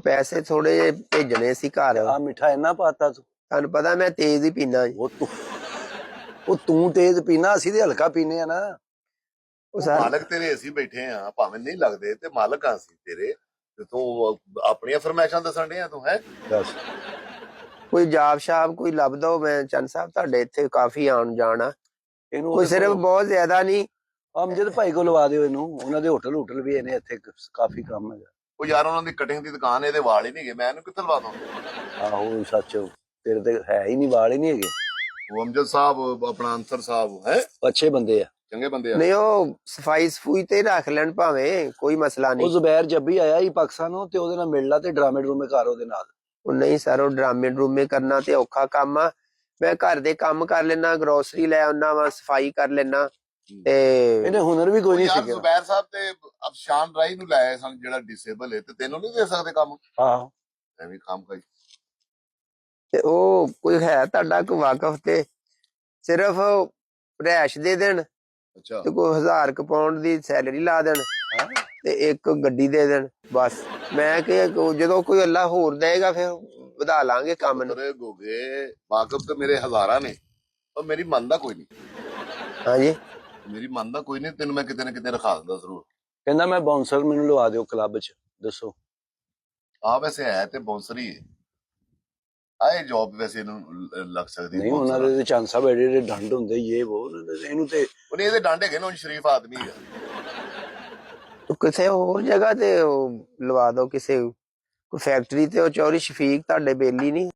ਪੈਸੇ ਥੋੜੇ ਜਿਹੇ ਭੇਜਣੇ ਸੀ ਘਰ। ਆ ਮਿੱਠਾ ਇੰਨਾ ਪਾਤਾ ਤੂੰ। ਤੁਹਾਨੂੰ ਪਤਾ ਮੈਂ ਤੇਜ਼ ਹੀ ਪੀਣਾ ਉਹ ਤੂੰ ਉਹ ਤੂੰ ਤੇਜ਼ ਪੀਣਾ ਅਸੀਂ ਤੇ ਹਲਕਾ ਪੀਨੇ ਆ ਨਾ। ਉਹ ਸਰ ਮਾਲਕ ਤੇਰੇ ਅਸੀਂ ਬੈਠੇ ਆ ਭਾਵੇਂ ਨਹੀਂ ਲੱਗਦੇ ਤੇ ਮਾਲਕ ਆ ਅਸੀਂ ਤੇਰੇ। ਤੇ ਤੂੰ ਆਪਣੀਆਂ ਫਰਮਾਇਸ਼ਾਂ ਦੱਸਣ ਡਿਆ ਤੂੰ ਹੈ? ਦੱਸ। ਕੋਈ ਜਾਬ ਸ਼ਾਬ ਕੋਈ ਲੱਭ ਦੋ ਮੈਂ ਚੰਦ ਸਾਹਿਬ ਤੁਹਾਡੇ ਇੱਥੇ ਕਾਫੀ ਆਉਣ ਜਾਣਾ। ਇਹਨੂੰ ਕੋਈ ਸਿਰਫ ਬਹੁਤ ਜ਼ਿਆਦਾ ਨਹੀਂ। ਅਮਜਦ ਭਾਈ ਕੋ ਲਵਾ ਦਿਓ ਇਹਨੂੰ। ਉਹਨਾਂ ਦੇ ਹੋਟਲ ਹੋਟਲ ਵੀ ਇਹਨੇ ਇੱਥੇ ਕਾਫੀ ਕੰਮ ਹੈਗਾ। ਉਹ ਯਾਰ ਉਹਨਾਂ ਦੀ ਕਟਿੰਗ ਦੀ ਦੁਕਾਨ ਇਹਦੇ ਵਾਲ ਹੀ ਨਹੀਂਗੇ ਮੈਂ ਇਹਨੂੰ ਕਿੱਥੇ ਲਵਾ ਦਵਾਂ? ਆਹੋ ਸੱਚ ਤੇਰੇ ਤੇ ਹੈ ਹੀ ਨਹੀਂ ਵਾਲ ਹੀ ਨਹੀਂ ਹੈਗੇ। ਉਹ ਅਮਜਦ ਸਾਹਿਬ ਆਪਣਾ ਅੰਸਰ ਸਾਹਿਬ ਹੈ? ਉਹ ਅੱਛੇ ਬੰਦੇ ਆ। ਚੰਗੇ ਬੰਦੇ ਆ। ਨਹੀਂ ਉਹ ਸਫ਼ਾਈ ਸਫੂਈ ਤੇ ਰੱਖ ਲੈਣ ਭਾਵੇਂ ਕੋਈ ਮਸਲਾ ਉਹ ਨਹੀਂ ਜ਼ੁਬੈਰ ਜੱਬੀ ਆਇਆ ਹੀ ਪਾਕਿਸਤਾਨੋਂ ਤੇ ਉਹਦੇ ਨਾਲ ਮਿਲ ਲਾ ਤੇ ਡਰਾਮੇ ਡਰੂਮੇ ਕਰ ਉਹਦੇ ਨਾਲ। ਉਹ ਨਹੀਂ ਸਰ ਉਹ ਡਰਾਮੇ ਡਰੂਮੇ ਕਰਨਾ ਤੇ ਔਖਾ ਕੰਮ ਆ। ਮੈਂ ਘਰ ਦੇ ਕੰਮ ਕਰ ਲੈਣਾ ਗਰੋਸਰੀ ਲੈ ਆਉਣਾ ਵਾ ਸਫ਼ਾਈ ਕਰ ਲੈਣਾ ਤੇ ਇਹਨੇ ਹੁਨਰ ਵੀ ਕੋਈ ਨਹੀਂ ਯਾਰ ਸਿੱਖਿਆ। ਜ਼ੁਬੈਰ ਸਾਹਿਬ ਤੇ ਅਫਸ਼ਾਨ ਰਾਈ ਨੂੰ ਲਾਇਆ ਸਨ ਜਿਹੜਾ ਡਿਸੇਬਲ ਹੈ ਤੇ ਤੈਨੂੰ ਨਹੀਂ ਦੇ ਸਕਦੇ ਕੰਮ? ਆਹੋ। ਐਵੇਂ ਕੰਮ ਕਰ। ਤੇ ਉਹ ਕੋਈ ਹੈ ਤੁਹਾਡਾ ਕੋਈ ਵਾਕਫ ਤੇ ਸਿਰਫ ਰੈਸ਼ ਦੇ ਦੇਣ ਅੱਛਾ। ਤੇ ਕੋਈ ਹਜ਼ਾਰ ਕੁ ਪਾਉਂਡ ਦੀ ਸੈਲਰੀ ਲਾ ਦੇਣ। ਤੇ ਇੱਕ ਗੱਡੀ ਦੇ ਦੇਣ ਬਸ। ਮੈਂ ਕਿ ਜਦੋਂ ਕੋਈ ਅੱਲਾ ਹੋਰ ਦੇਗਾ ਫਿਰ ਵਧਾ ਲਾਂਗੇ ਕੰਮ ਨੂੰ। ਤੇਰੇ ਗੋਗੇ ਵਾਕਫ ਤੇ ਮੇਰੇ ਹਜ਼ਾਰਾਂ ਨੇ ਪਰ ਮੇਰੀ ਮੰਨਦਾ ਕੋਈ ਨਹੀਂ। ਹਾਂਜੀ। ਮੇਰੀ ਮੰਨਦਾ ਕੋਈ ਨਹੀਂ ਤੈਨੂੰ ਮੈਂ ਕਿਤੇ ਨਾ ਕਿਤੇ ਰਖਾ ਦਿੰਦਾ ਜ਼ਰੂਰ। ਕਹਿੰਦਾ ਮੈਂ ਬਾਉਂਸਰ ਮੈਨੂੰ ਲਵਾ ਦਿਓ ਕਲੱਬ 'ਚ ਦੱਸੋ। ਆ ਵੈਸੇ ਹੈ ਤੇ ਬੌਂਸਰੀ ਹੈ ਆਏ ਜੌਬ ਵੈਸੇ ਇਹਨੂੰ ਲੱਗ ਸਕਦੀ ਨਹੀਂ ਉਹਨਾਂ ਦੇ ਚਾਂਸਾ ਬੜੇ ਜਿਹੜੇ ਡੰਡ ਹੁੰਦੇ ਇਹ ਉਹ ਇਹਨੂੰ ਤੇ ਉਹਨੇ ਇਹਦੇ ਡਾਂਡੇ ਹੈਗੇ ਨੇ ਉਹ ਸ਼ਰੀਫ ਆਦਮੀ ਹੈ ਤੂੰ ਕਿਸੇ ਹੋਰ ਜਗ੍ਹਾ ਤੇ ਉਹ ਲਵਾ ਦਿਓ ਕਿਸੇ ਕੋਈ ਫੈਕਟਰੀ ਤੇ ਉਹ ਚੌਰੀ ਸ਼ਫੀਕ ਤੁਹਾਡੇ ਬੇਲੀ ਨਹੀਂ?